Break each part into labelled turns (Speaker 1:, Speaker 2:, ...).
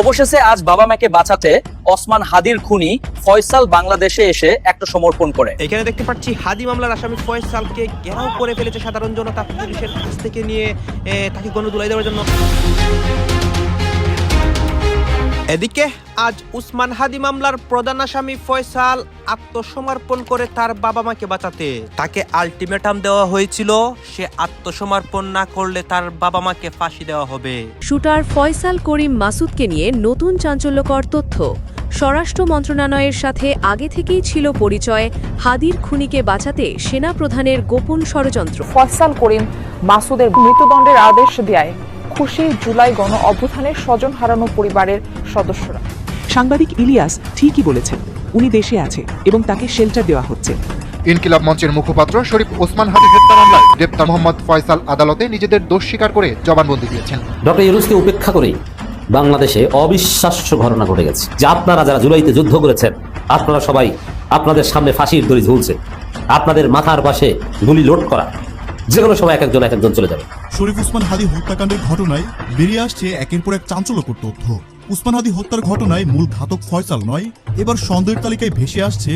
Speaker 1: অবশেষে আজ বাবা মাকে বাঁচাতে ওসমান হাদির খুনি ফয়সাল বাংলাদেশে এসে একটা সমর্পণ করে।
Speaker 2: এখানে দেখতে পাচ্ছি হাদি মামলার আসামি ফয়সালকে ঘেরাও করে ফেলেছে সাধারণ জনতা পুলিশের কাছ থেকে নিয়ে তাকে গণদুলাই দেওয়ার জন্য। এদিকে আজ উসমান হাদি মামলার প্রধান আসামি ফয়সাল আত্মসমর্পণ করে তার বাবা মাকে বাঁচাতে। তাকে আলটিমেটাম দেওয়া হয়েছিল সে আত্মসমর্পণ না করলে তার বাবা মাকে ফাঁসি দেওয়া হবে।
Speaker 3: শুটার ফয়সাল করিম মাসুদকে নিয়ে নতুন চাঞ্চল্যকর তথ্য। স্বরাষ্ট্র মন্ত্রণালয়ের সাথে আগে থেকেই ছিল পরিচয় হাদির খুনিকে বাঁচাতে সেনা প্রধানের গোপন ষড়যন্ত্র।
Speaker 4: ফয়সাল করিম মাসুদের মৃত্যুদণ্ডের আদেশ দেয় খুশি জুলাই গণ অভ্যুত্থানের স্বজন হারানো পরিবারের সদস্যরা।
Speaker 5: সাংবাদিক ইলিয়াস ঠিকই বলেছেন উনি দেশে আছে এবং তাকে শেল্টার দেওয়া হচ্ছে।
Speaker 6: ইনকিলাব মঞ্চের মুখপাত্র শরীফ ওসমান হাদি হত্যা মামলায় গ্রেপ্তার মোহাম্মদ ফয়সাল আদালতে নিজেদের দোষ স্বীকার করে জবানবন্দি দিয়েছেন।
Speaker 7: ডক্টর ইউনুসকে উপেক্ষা করেই বাংলাদেশে অবিশ্বাস্য ঘটনা ঘটে গেছে। যে আপনারা যারা জুলাইতে যুদ্ধ করেছেন আপনারা সবাই আপনাদের সামনে ফাঁসির দড়ি ঝুলছে। আপনাদের মাথার পাশে গুলি লোড করা। যে কোনো সময় এক একজন এক একজন চলে যাবে।
Speaker 8: শরীফ উসমান হাদি হত্যাকাণ্ডের ঘটনায় বেরিয়ে আসছে একের পর এক চাঞ্চল্যকর তথ্য। উসমান হাদি হত্যার ঘটনায় মূল ঘাতক ফয়সাল নয় এবার সন্দেহের তালিকায় ভেসে আসছে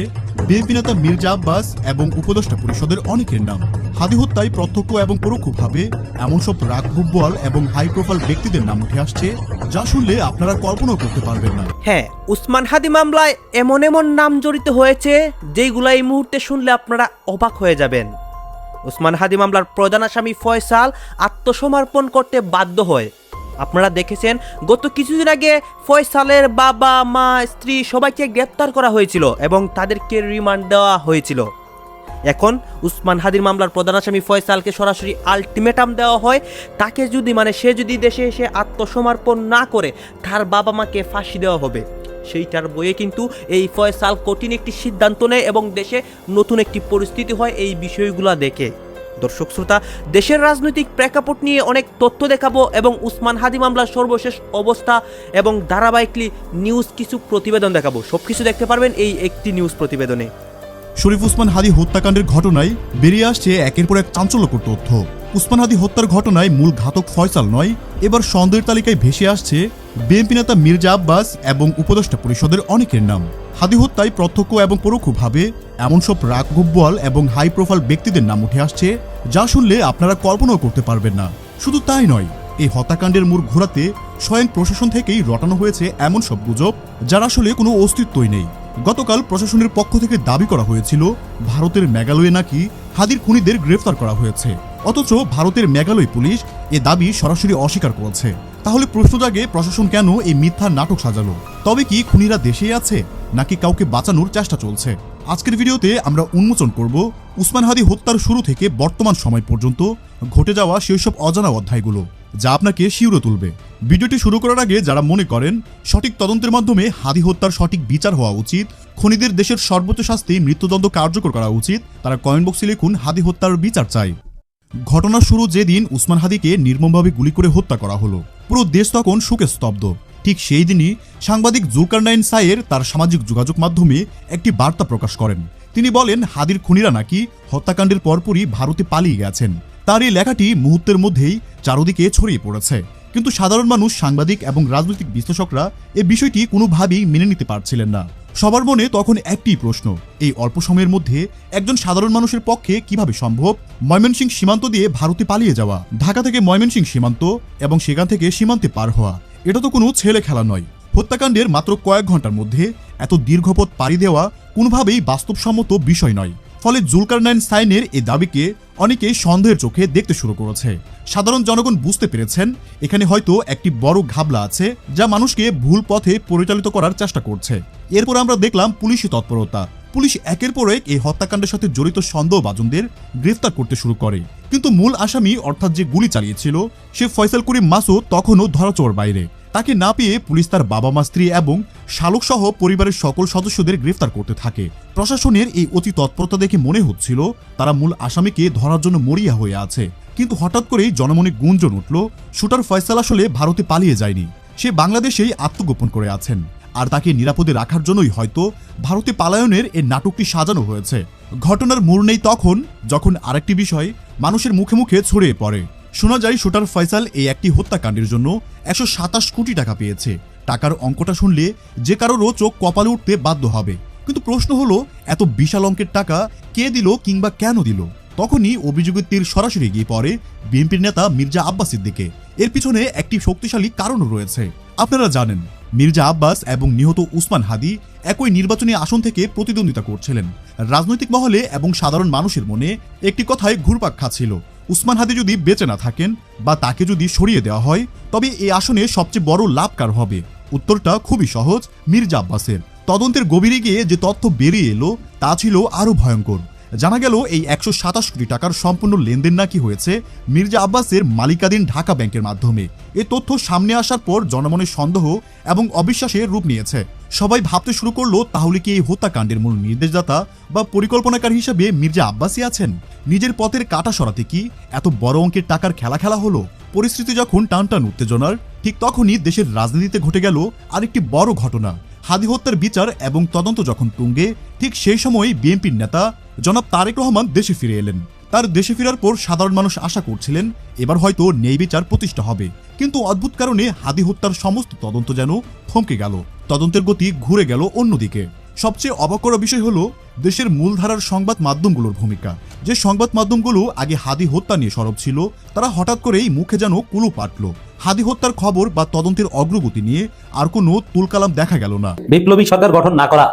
Speaker 8: বিএনপি নেতা মির্জা আব্বাস এবং উপদেষ্টা পরিষদের অনেকের নাম। হাদি হত্যায় প্রত্যক্ষ এবং পরোক্ষভাবে এমন সব রাগভুব্বল এবং হাই প্রোফাইল ব্যক্তিদের নাম উঠে আসছে যা শুনলে আপনারা কল্পনাও করতে পারবেন না।
Speaker 2: হ্যাঁ উসমান হাদি মামলায় এমন এমন নাম জড়িত হয়েছে যেইগুলো এই মুহূর্তে শুনলে আপনারা অবাক হয়ে যাবেন। উসমান হাদি মামলার প্রধান আসামি ফয়সাল আত্মসমর্পণ করতে বাধ্য হয়। আপনারা দেখেছেন, গত কিছুদিন আগে ফয়সালের বাবা, মা, স্ত্রী সবাইকে গ্রেপ্তার করা হয়েছিল এবং তাদেরকে রিমান্ড দেওয়া হয়েছিল। এখন উসমান হাদির মামলার প্রধান আসামি ফয়সালকে সরাসরি আলটিমেটাম দেওয়া হয়। তাকে যদি মানে সে যদি দেশে এসে আত্মসমর্পণ না করে, তার বাবা মাকে ফাঁসি দেওয়া হবে। সেইটার বইয়ে কিন্তু এই ফয়সাল কঠিন একটি সিদ্ধান্ত নেয় এবং দেশে নতুন একটি পরিস্থিতি হয় এই বিষয়গুলো দেখে। দর্শক শ্রোতা, দেশের রাজনৈতিক প্রেক্ষাপট নিয়ে অনেক তথ্য দেখাবো এবং উসমান হাদি মামলার সর্বশেষ অবস্থা এবং ধারাবাহিকলি নিউজ কিছু প্রতিবেদন দেখাবো। সব কিছু দেখতে পারবেন এই একটি নিউজ প্রতিবেদনে।
Speaker 8: শরীফ উসমান হাদি হত্যাকাণ্ডের ঘটনায় বেরিয়ে আসছে একের পর এক চাঞ্চল্যকর তথ্য। উসমান হাদি হত্যার ঘটনায় মূল ঘাতক ফয়সাল নয়, এবার সন্দেহের তালিকায় ভেসে আসছে বিএনপি নেতা মির্জা আব্বাস এবং উপদেষ্টা পরিষদের অনেকের নাম। হাদি হত্যায় প্রত্যক্ষ এবং পরোক্ষভাবে এমন সব রাগগুব্বল এবং হাই প্রোফাইল ব্যক্তিদের নাম উঠে আসছে, যা শুনলে আপনারা কল্পনাও করতে পারবেন না। শুধু তাই নয়, এই হত্যাকাণ্ডের মূল ঘোরাতে স্বয়ং প্রশাসন থেকেই রটানো হয়েছে এমন সব গুজব, যার আসলে কোনো অস্তিত্বই নেই। গতকাল প্রশাসনের পক্ষ থেকে দাবি করা হয়েছিল, ভারতের মেঘালয়ে নাকি হাদির খুনিদের গ্রেফতার করা হয়েছে। অথচ ভারতের মেঘালয় পুলিশ এ দাবি সরাসরি অস্বীকার করেছে। তাহলে প্রশ্ন জাগে প্রশাসন কেন এই মিথ্যা নাটক সাজালো? তবে কি খুনিরা দেশেই আছে, নাকি কাউকে বাঁচানোর চেষ্টা চলছে? আজকের ভিডিওতে আমরা উন্মোচন করব উসমান হাদি হত্যার শুরু থেকে বর্তমান সময় পর্যন্ত ঘটে যাওয়া সেই সব অজানা অধ্যায়গুলো, যা আপনাকে শিউরে তুলবে। ভিডিওটি শুরু করার আগে যারা মনে করেন, সঠিক তদন্তের মাধ্যমে হাদি হত্যার সঠিক বিচার হওয়া উচিত, খনিদের দেশের সর্বোচ্চ শাস্তি মৃত্যুদণ্ড কার্যকর করা উচিত, তারা কমেন্ট বক্সে লিখুন, হাদি হত্যার বিচার চাই। ঘটনার শুরু যেদিন উসমান হাদিকে নির্মমভাবে গুলি করে হত্যা করা হলো। পুরো দেশ তখন শোকে স্তব্ধ। ঠিক সেই দিনই সাংবাদিক জুলকারনাইন সাইয়ের তার সামাজিক যোগাযোগ মাধ্যমে একটি বার্তা প্রকাশ করেন। তিনি বলেন, হাদির খুনিরা নাকি হত্যাকাণ্ডের পরপরই ভারতে পালিয়ে গেছেন। তার এই লেখাটি মুহূর্তের মধ্যেই চারদিকে ছড়িয়ে পড়েছে। কিন্তু সাধারণ মানুষ, সাংবাদিক এবং রাজনৈতিক বিশ্লেষকরা এ বিষয়টি কোনোভাবেই মেনে নিতে পারছিলেন না। সবার মনে তখন একটি প্রশ্ন, এই অল্প সময়ের মধ্যে একজন সাধারণ মানুষের পক্ষে কীভাবে সম্ভব? ময়মনসিং সীমান্ত দিয়ে ভারতে পালিয়ে যাওয়া, ঢাকা থেকে ময়মনসিং সীমান্ত এবং সেখান থেকে সীমান্তে পার হওয়া, এটা তো কোনো ছেলে খেলা নয়। হত্যাকাণ্ডের মাত্র কয়েক ঘণ্টার মধ্যে এত দীর্ঘপথ পাড়ি দেওয়া কোনোভাবেই বাস্তবসম্মত বিষয় নয়। ফলে জুলকারনাইন সাইনের এই দাবিকে অনেকে সন্দেহের চোখে দেখতে শুরু করেছে। সাধারণ জনগণ বুঝতে পেরেছেন, এখানে হয়তো একটি বড় ঘাবলা আছে যা মানুষকে ভুল পথে পরিচালিত করার চেষ্টা করছে। এরপর আমরা দেখলাম পুলিশি তৎপরতা। পুলিশ একের পর এক এই হত্যাকাণ্ডের সাথে জড়িত সন্দেহভাজনদের গ্রেফতার করতে শুরু করে। কিন্তু মূল আসামি, অর্থাৎ যে গুলি চালিয়েছিল, সে ফয়সাল করিম মাসুদ তখনও ধরাচোর বাইরে। তাকে না পেয়ে পুলিশ তার বাবা মা স্ত্রী এবং শালক সহ পরিবারের সকল সদস্যদের গ্রেফতার করতে থাকে। প্রশাসনের এই অতি তৎপরতা দেখে মনে হচ্ছিল তারা মূল আসামিকে ধরার জন্য মরিয়া হয়ে আছে। কিন্তু হঠাৎ করেই জনমনে গুঞ্জন উঠল, শুটার ফয়সাল আসলে ভারতে পালিয়ে যায়নি। সে বাংলাদেশেই আত্মগোপন করে আছেন। আর তাকে নিরাপদে রাখার জন্যই হয়তো ভারতে পালায়নের এই নাটকটি সাজানো হয়েছে। ঘটনার মোড় নেই তখন, যখন আরেকটি বিষয় মানুষের মুখে মুখে ছড়িয়ে পড়ে। শোনা যায় শুটার ফয়সাল এই একটি হত্যাকাণ্ডের জন্য একশো সাতাশ কোটি টাকা পেয়েছে। টাকার অঙ্কটা শুনলে যে কারোরও চোখ কপালে উঠতে বাধ্য হবে। কিন্তু প্রশ্ন হলো, এত বিশাল অঙ্কের টাকা কে দিল কিংবা কেন দিল? তখনই অভিযোগের তীর সরাসরি গিয়ে পড়ে বিএনপির নেতা মির্জা আব্বাসের দিকে। এর পিছনে একটি শক্তিশালী কারণও রয়েছে। আপনারা জানেন, মির্জা আব্বাস এবং নিহত উসমান হাদি একই নির্বাচনী আসন থেকে প্রতিদ্বন্দ্বিতা করছিলেন। রাজনৈতিক মহলে এবং সাধারণ মানুষের মনে একটি কথায় ঘুরপাক খাচ্ছিল। উসমান হাদি যদি বেঁচে না থাকেন বা তাকে যদি সরিয়ে দেওয়া হয়, তবে এই আসনে সবচেয়ে বড় লাভকার হবে? উত্তরটা খুবই সহজ, মির্জা আব্বাসের। তদন্তের গভীরে গিয়ে যে তথ্য বেরিয়ে এলো, তা ছিল আরও ভয়ঙ্কর। জানা গেল এই একশো সাতাশ কোটি টাকার সম্পূর্ণ লেনদেন নাকি হয়েছে মির্জা আব্বাসের মালিকাধীন ঢাকা ব্যাংকের মাধ্যমে। এ তথ্য সামনে আসার পর জনমনের সন্দেহ এবং অবিশ্বাসের রূপ নিয়েছে। সবাই ভাবতে শুরু করল, তাহলে কি এই হত্যাকাণ্ডের মূল নির্দেশদাতা বা পরিকল্পনাকারী হিসেবে মির্জা আব্বাসই আছেন? নিজের পথের কাটা সরাতে কি এত বড় অঙ্কের টাকার খেলা খেলা হলো? পরিস্থিতি যখন টানটান উত্তেজনার, ঠিক তখনই দেশের রাজনীতিতে ঘটে গেল আরেকটি বড় ঘটনা। হাদি হত্যার বিচার এবং তদন্ত যখন তুঙ্গে, ঠিক সেই সময় বিএনপির নেতা জনাব তারেক রহমান দেশে ফিরে এলেন। তার দেশে ফেরার পর সাধারণ মানুষ আশা করছিলেন, এবার হয়তো ন্যায় বিচার প্রতিষ্ঠা হবে। কিন্তু অদ্ভুত কারণে হাদি হত্যার সমস্ত তদন্ত যেন থমকে গেল। তদন্তের গতি ঘুরে গেল অন্যদিকে। সবচেয়ে অবাক করা বিষয় হলো দেশের মূলধারার সংবাদ মাধ্যমগুলোর ভূমিকা। যে সংবাদ মাধ্যমগুলো আগে হাদি হত্যা নিয়ে সরব ছিল, তারা হঠাৎ করেই মুখে যেন কুলু পাটল। হাদি হত্যার খবর বা তদন্তের অগ্রগতি নিয়ে আর কোনো তুলকালাম দেখা গেল না।
Speaker 7: বিপ্লবী সরকার গঠন না করা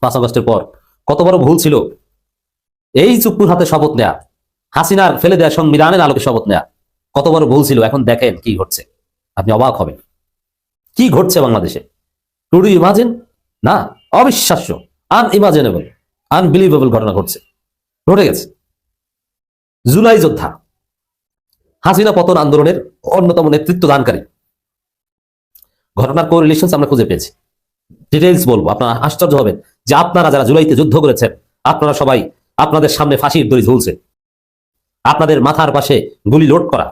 Speaker 7: পাঁচ আগস্টের পর কত বড় ভুল ছিল? এই চুপ্পুর হাতে শপথ নেয়া, হাসিনার ফেলে দেওয়া সংবিধানের আলোকে শপথ নেয়া, কত বড় ভুল ছিল? এখন দেখেন কি ঘটছে। আপনি অবাক হবেন। কি ঘটছে বাংলাদেশে? To do imagine? না, অবিশ্বাস্য আন আনইমাজিনেবল, আনবিলিভেবল ঘটনা ঘটছে। ঘটে গেছে। জুলাই যোদ্ধা হাসিনা পতন আন্দোলনের অন্যতম নেতৃত্ব দানকারী। ঘটনার কোরিলেশন আমরা খুঁজে পেয়েছি। ডিটেলস বলব, আপনারা আশ্চর্য হবেন যে আপনারা যারা জুলাইতে যুদ্ধ করেছেন, আপনারা সবাই আপনাদের সামনে ফাঁসির দড়ি ঝুলছে। আপনাদের মাথার পাশে গুলি লোড করা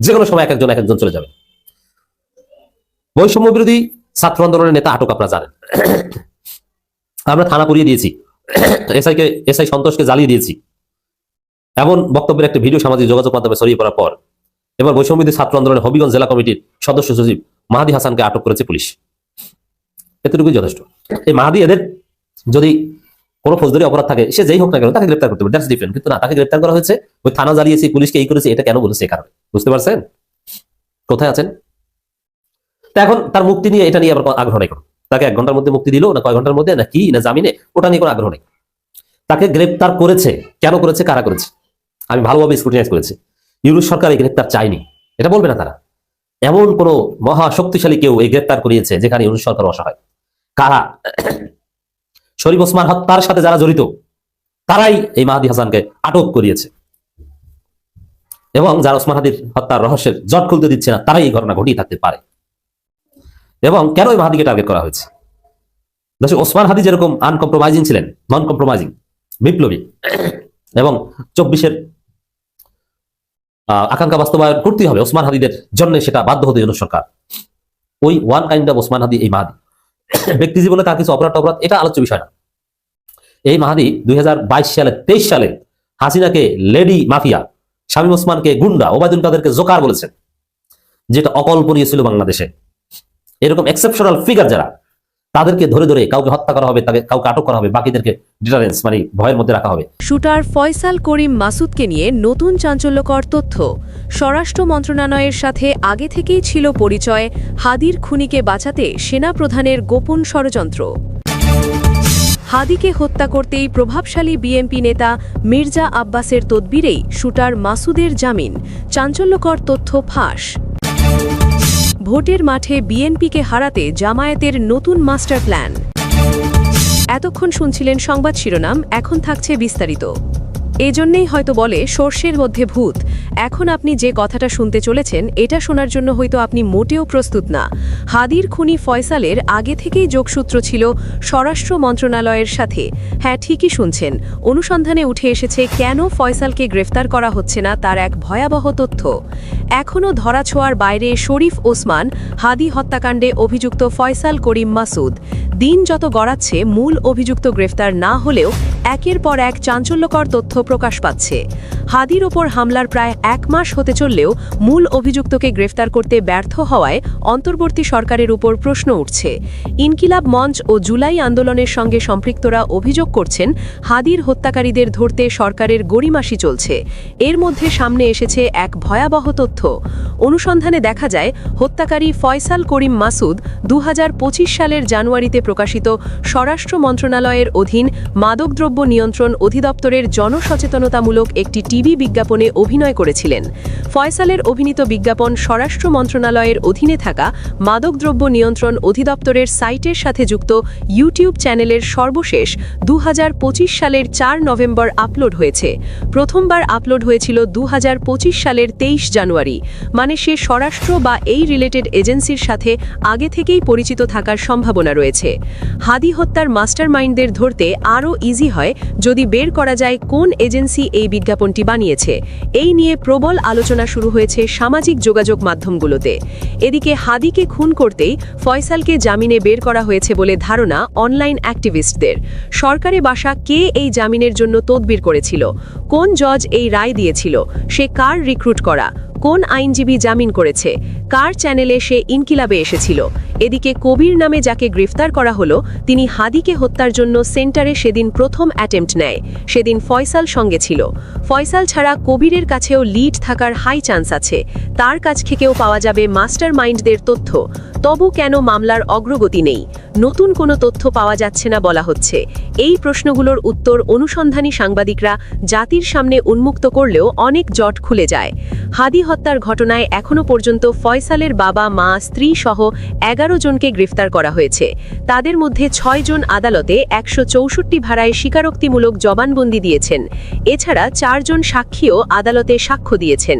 Speaker 7: যে কোনো সময় এক একজন এক একজন চলে যাবে। বৈষম্য বিরোধী ছাত্র আন্দোলনের নেতা আটক, আপনারা জানেন। আমরা থানা পুড়িয়ে দিয়েছি। এসআই কে, এসআই সন্তোষকে জ্বালিয়ে দিয়েছি। এমন বক্তব্যের একটা ভিডিও সামাজিক যোগাযোগ মাধ্যমে ছড়িয়ে পড়ার পর এবার বৈষম্য বিরোধী ছাত্র আন্দোলনের হবিগঞ্জ জেলা কমিটির সদস্য সচিব মাহাদি হাসানকে আটক করেছে পুলিশ। এতটুকুই যথেষ্ট। এই মাহাদি এদের যদি কোনো ফৌজদারি অপরাধ থাকে, সে যেই হোক না কেন তাকে গ্রেপ্তার করতে দ্যাটস ডিফারেন্ট কিন্তু না, তাকে গ্রেপ্তার করা হয়েছে। ওই থানা জ্বালিয়েছি পুলিশকে এই করেছে, এটা কেন বলেছে এই কারণে? বুঝতে পারছেন? কোথায় আছেন? তা এখন তার মুক্তি নিয়ে এটা নিয়ে আবার আগ্রহ নেই। তাকে এক ঘণ্টার মধ্যে মুক্তি দিল, না কয় ঘণ্টার মধ্যে, না কি, না জামিনে, ওটা নিয়ে কোনো আগ্রহ নেই। তাকে গ্রেপ্তার করেছে। কেন করেছে? কারা করেছে? আমি ভালোভাবে স্ক্রুটিনাইজ করেছি। ইউরোপ সরকার এই গ্রেপ্তার চায়নি। এটা বলবে না তারা। এমন কোন মহা শক্তিশালী কেউ এই গ্রেপ্তার করিয়েছে যেখানে ইউরোপ সরকার অসহায়। কারা? শরীফ ওসমান হত্যার সাথে যারা জড়িত, তারাই এই মাহাদি হাসানকে আটক করিয়েছে। এবং যারা ওসমান হাদির হত্যার রহস্যের জট খুলতে দিচ্ছে না, তারাই এই ঘটনা ঘটিয়ে থাকতে পারে। এবং কেন এই মাহাদিকে টার্গেট করা হয়েছে? দর্শক ওসমান হাদি যেরকম আনকম্প্রোমাইজিং ছিলেন নন কম্প্রোমাইজিং বিপ্লবী। এবং চব্বিশের আকাঙ্ক্ষা বাস্তবায়ন করতেই হবে ওসমান হাদিদের জন্য সেটা বাধ্য হতে জন্য সরকার। ওই one kind of Osman Hadi এই মাহাদি। ব্যক্তি জীবনে তার কিছু অপরাধ অপরাধ এটা আলোচ্য বিষয় না। এই মাহাদি দুই সালে, তেইশ সালে হাসিনাকে লেডি মাফিয়া, শামীম ওসমানকে গুন্ডা, ওবায়দুল কাদেরকে জোকার বলেছেন, যেটা অকল্পনীয় ছিল বাংলাদেশে। এরকম এক্সেপশনাল ফিগার যারা তাদেরকে ধরে ধরে কাউকে হত্যা করা হবে, তাকে কাউকে আটক করা হবে, বাকিদেরকে ডিটারেন্স মানে ভয়ের মধ্যে রাখা হবে।
Speaker 3: শুটার ফয়সাল করিম মাসুদকে নিয়ে নতুন চাঞ্চল্যকর তথ্য। স্বরাষ্ট্র মন্ত্রণালয়ের সাথে আগে থেকেই ছিল পরিচয় হাদির খুনিকে বাঁচাতে সেনা প্রধানের গোপন ষড়যন্ত্র। হাদিকে হত্যা করতেই প্রভাবশালী বিএমপি নেতা মির্জা আব্বাসের তদবিরেই শুটার মাসুদের জামিন। চাঞ্চল্যকর তথ্য ফাঁস। ভোটের মাঠে বিএনপিকে হারাতে জামায়াতের নতুন মাস্টার প্ল্যান। এতক্ষণ শুনছিলেন সংবাদ শিরোনাম, এখন থাকছে বিস্তারিত। এজন্যেই হয়তো বলে সর্ষের মধ্যে ভূত। এখন আপনি যে কথাটা শুনতে চলেছেন, এটা শোনার জন্য হয়তো আপনি মোটেও প্রস্তুত না। হাদির খুনি ফয়সালের আগে থেকেই যোগসূত্র ছিল স্বরাষ্ট্র মন্ত্রণালয়ের সাথে। হ্যাঁ ঠিকই শুনছেন। অনুসন্ধানে উঠে এসেছে কেন ফয়সালকে গ্রেফতার করা হচ্ছে না তার এক ভয়াবহ তথ্য। এখনও ধরাছোঁয়ার বাইরে শরীফ ওসমান, হাদি হত্যাকাণ্ডে অভিযুক্ত ফয়সাল করিম মাসুদ। দিন যত গড়াচ্ছে, মূল অভিযুক্ত গ্রেফতার না হলেও একের পর এক চাঞ্চল্যকর তথ্য প্রকাশ পাচ্ছে। হাদির ওপর হামলার প্রায় এক মাস হতে চললেও মূল অভিযুক্তকে গ্রেফতার করতে ব্যর্থ হওয়ায় অন্তর্বর্তী সরকারের উপর প্রশ্ন উঠছে। ইনকিলাব মঞ্চ ও জুলাই আন্দোলনের সঙ্গে সম্পৃক্তরা অভিযোগ করছেন, হাদির হত্যাকারীদের ধরতে সরকারের গড়িমাসি চলছে। এর মধ্যে সামনে এসেছে এক ভয়াবহ তথ্য। অনুসন্ধানে দেখা যায়, হত্যাকারী ফয়সাল করিম মাসুদ দু হাজার পঁচিশ সালের জানুয়ারিতে প্রকাশিত স্বরাষ্ট্র মন্ত্রণালয়ের অধীন মাদকদ্রব্য নিয়ন্ত্রণ অধিদপ্তরের জনসচেতনতামূলক একটি টিভি বিজ্ঞাপনে অভিনয় করেছিলেন। ফয়সালের অভিনীত বিজ্ঞাপন স্বরাষ্ট্র মন্ত্রণালয়ের অধীনে থাকা মাদকদ্রব্য নিয়ন্ত্রণ অধিদপ্তরের সাইটের সাথে যুক্ত ইউটিউব চ্যানেলের সর্বশেষ দু হাজার পঁচিশ সালের চার নভেম্বর আপলোড হয়েছে। প্রথমবার আপলোড হয়েছিল দু সালের তেইশ জানুয়ারি। মানে সে স্বরাষ্ট্র বা এই রিলেটেড এজেন্সির সাথে আগে থেকেই পরিচিত থাকার সম্ভাবনা রয়েছে। হাদি হত্যার মাস্টারমাইন্ডদের ধরতে আরও ইজি হয় যদি বের করা যায় কোন এজেন্সি এই বিজ্ঞাপনটি বানিয়েছে। এই নিয়ে প্রবল আলোচনা শুরু হয়েছে সামাজিক যোগাযোগ মাধ্যমগুলোতে। এদিকে হাদিকে খুন করতেই ফয়সালকে জামিনে বের করা হয়েছে বলে ধারণা অনলাইন অ্যাক্টিভিস্টদের। সরকারে বাসা কে এই জামিনের জন্য তদবির করেছিল? কোন জজ এই রায় দিয়েছিল? সে কার রিক্রুট করা? কোন আইনজীবী জামিন করেছে? কার চ্যানেলে সে ইনকিলাবে এসেছিল? এদিকে কবির নামে যাকে গ্রেফতার করা হলো, তিনি হাদিকে হত্যার জন্য সেন্টারে সেদিন প্রথম অ্যাটেম্পট নেয়। সেদিন ফয়সাল সঙ্গে ছিল। ফয়সাল ছাড়া কবিরের কাছেও লিড থাকার হাই চান্স আছে। তার কাছ থেকেও পাওয়া যাবে মাস্টার মাইন্ডদের তথ্য। তবু কেন মামলার অগ্রগতি নেই? নতুন কোনো তথ্য পাওয়া যাচ্ছে না বলা হচ্ছে। এই প্রশ্নগুলোর উত্তর অনুসন্ধানী সাংবাদিকরা জাতির সামনে উন্মুক্ত করলেও অনেক জট খুলে যায়। হাদি হত্যার ঘটনায় এখনও পর্যন্ত ফয়সালের বাবা, মা, স্ত্রী সহ এগারো জনকে গ্রেফতার করা হয়েছে। তাদের মধ্যে ছয় জন আদালতে একশো চৌষট্টি ভাড়ায় স্বীকারোক্তিমূলক জবানবন্দি দিয়েছেন। এছাড়া চারজন সাক্ষীও আদালতে সাক্ষ্য দিয়েছেন।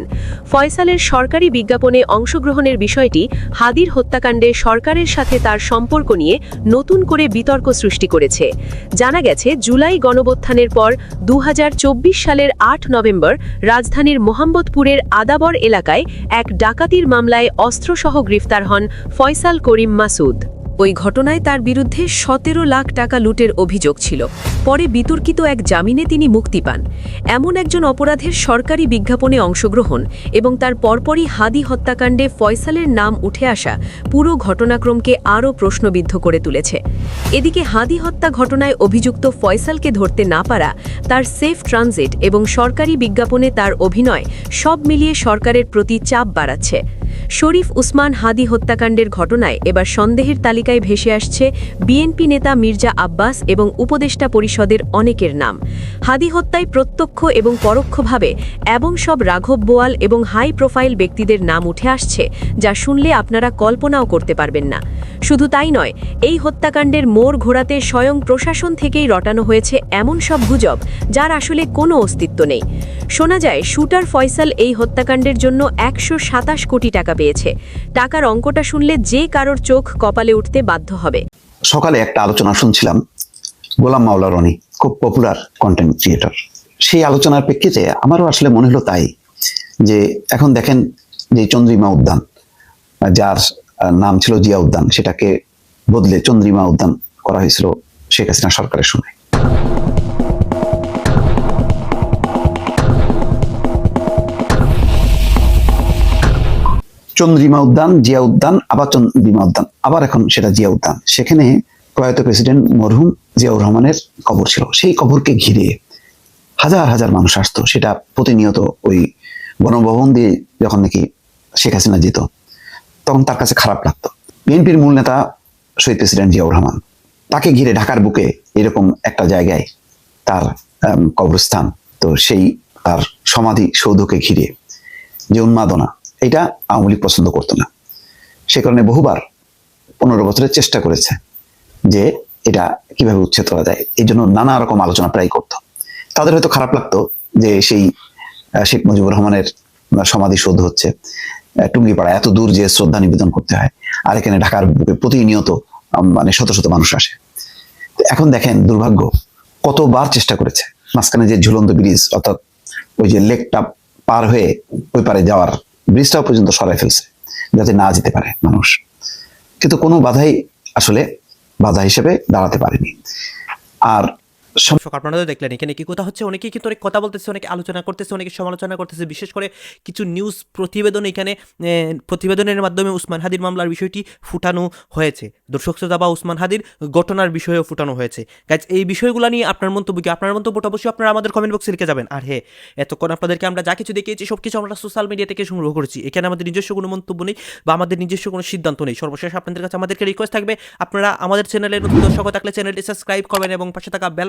Speaker 3: ফয়সালের সরকারি বিজ্ঞাপনে অংশগ্রহণের বিষয়টি হাদির হত্যাকাণ্ডে সরকারের সাথে তার সম্পর্ক নিয়ে নতুন করে বিতর্ক সৃষ্টি করেছে। জানা গেছে, জুলাই গণবত্থানের পর দু হাজার চব্বিশ সালের আট নভেম্বর রাজধানীর মোহাম্মদপুরের আদাবর এলাকায় এক ডাকাতির মামলায় অস্ত্রসহ গ্রেফতার হন ফয়সাল করিম। মাসুদ। ওই ঘটনায় তার বিরুদ্ধে সতেরো লাখ টাকা লুটের অভিযোগ ছিল। পরে বিতর্কিত এক জামিনে তিনি মুক্তি পান। এমন একজন অপরাধের সরকারি বিজ্ঞাপনে অংশগ্রহণ এবং তার পরপরই হাদি হত্যাকাণ্ডে ফয়সালের নাম উঠে আসা পুরো ঘটনাক্রমকে আরও প্রশ্নবিদ্ধ করে তুলেছে। এদিকে হাদি হত্যা ঘটনায় অভিযুক্ত ফয়সালকে ধরতে না পারা, তার সেফ ট্রানজিট এবং সরকারি বিজ্ঞাপনে তার অভিনয় সব মিলিয়ে সরকারের প্রতি চাপ বাড়াচ্ছে। শরীফ উসমান হাদি হত্যাকাণ্ডের ঘটনায় এবার সন্দেহের তালিকায় ভেসে আসছে বিএনপি নেতা মির্জা আব্বাস এবং উপদেষ্টা পরিষদের অনেকের নাম। হাদি হত্যায় প্রত্যক্ষ এবং পরোক্ষভাবে এবং সব রাঘব বোয়াল এবং হাই প্রোফাইল ব্যক্তিদের নাম উঠে আসছে, যা শুনলে আপনারা কল্পনাও করতে পারবেন না। শুধু তাই নয়, এই হত্যাকাণ্ডের মোড় ঘোরাতে স্বয়ং প্রশাসন থেকেই রটানো হয়েছে এমন সব গুজব যার আসলে কোনো অস্তিত্ব নেই। শোনা যায়, শুটার ফয়সাল এই হত্যাকাণ্ডের জন্য একশো সাতাশ কোটি টাকা পেয়েছে। টাকার অঙ্কটা শুনলে যে কারোর চোখ কপালে উঠতে বাধ্য হবে।
Speaker 9: সকালে একটা আলোচনা শুনছিলাম। গোলাম মাওলা রনি, খুব পপুলার কন্টেন্ট ক্রিয়েটর সেই আলোচনার প্রেক্ষিতে আমারও আসলে মনে হলো তাই, যে এখন দেখেন যে চন্দ্রিমা উদ্যান, যার নাম ছিল জিয়া উদ্যান। সেটাকে বদলে চন্দ্রিমা উদ্যান করা হয়েছিল শেখ হাসিনা সরকারের সময়। চন্দ্রিমা উদ্যান, জিয়া উদ্যান, আবার চন্দ্রিমা উদ্যান, আবার এখন সেটা জিয়া উদ্যান। সেখানে প্রয়াত প্রেসিডেন্ট মরহুম জিয়াউর রহমানের কবর ছিল। সেই কবরকে ঘিরে হাজার হাজার মানুষ আসতো। সেটা প্রতিনিয়ত ওই গণভবন দিয়ে যখন নাকি শেখ হাসিনা যেত তখন তার কাছে খারাপ লাগতো। বিএনপির মূল নেতা শহীদ প্রেসিডেন্ট জিয়াউর রহমান, তাকে ঘিরে ঢাকার বুকে এরকম একটা জায়গায় তার কবরস্থান, তো সেই তার সমাধি সৌধকে ঘিরে যে উন্মাদনা, এটা আওয়ামী লীগ পছন্দ করতো না। সে কারণে বহুবার পনেরো বছরের চেষ্টা করেছে যে এটা কীভাবে উচ্ছেদ করা যায়, এই জন্য নানা রকম আলোচনা প্রায় করতো। তাদের হয়তো খারাপ লাগতো যে সেই শেখ মুজিবুর রহমানের সমাধি সৌধ হচ্ছে। টুঙ্গিপাড়া এত দূর যে শ্রদ্ধা নিবেদন করতে হয়, আর এখানে ঢাকার বুকে প্রতিনিয়ত মানে শত শত মানুষ আসে। এখন দেখেন দুর্ভাগ্য, কতবার চেষ্টা করেছে। মাঝখানে যে ঝুলন্ত ব্রিজ, অর্থাৎ ওই যে লেকটা পার হয়ে ওই পারে যাওয়ার ব্রিজটাও পর্যন্ত সরাই ফেলছে, যাতে না যেতে পারে মানুষ। কিন্তু কোনো বাধাই আসলে বাধা হিসেবে দাঁড়াতে পারেনি। আর
Speaker 2: দর্শক আপনারা দেখলেন এখানে কি কথা হচ্ছে? অনেকেই কিন্তু অনেক কথা বলতেছে, অনেকে আলোচনা করতেছে, অনেকে সমালোচনা করতেছে। বিশেষ করে কিছু নিউজ প্রতিবেদন এখানে প্রতিবেদনের মাধ্যমে উসমান হাদির মামলার বিষয়টি ফুটানো হয়েছে। দর্শক শ্রোতা বা উসমান হাদির ঘটনার বিষয়েও ফুটানো হয়েছে। গাইজ এই বিষয়গুলো নিয়ে আপনার মন্তব্য কি? আপনার মন্তব্যটা অবশ্যই আপনারা আমাদের কমেন্ট বক্সে লিখে যাবেন। আর হ্যাঁ এতক্ষণ আপনাদেরকে আমরা যা কিছু দেখিয়েছি সব কিছু আমরা সোশ্যাল মিডিয়া থেকে সংগ্রহ করেছি। এখানে আমাদের নিজস্ব কোনো মন্তব্য নেই বা আমাদের নিজস্ব কোনো সিদ্ধান্ত নেই। সর্বশেষ আপনাদের কাছে আমাদেরকে রিকোয়েস্ট থাকবে, আপনারা আমাদের চ্যানেলে নতুন দর্শক থাকলে চ্যানেলটি সাবস্ক্রাইব করবেন এবং পাশে থাকা বেল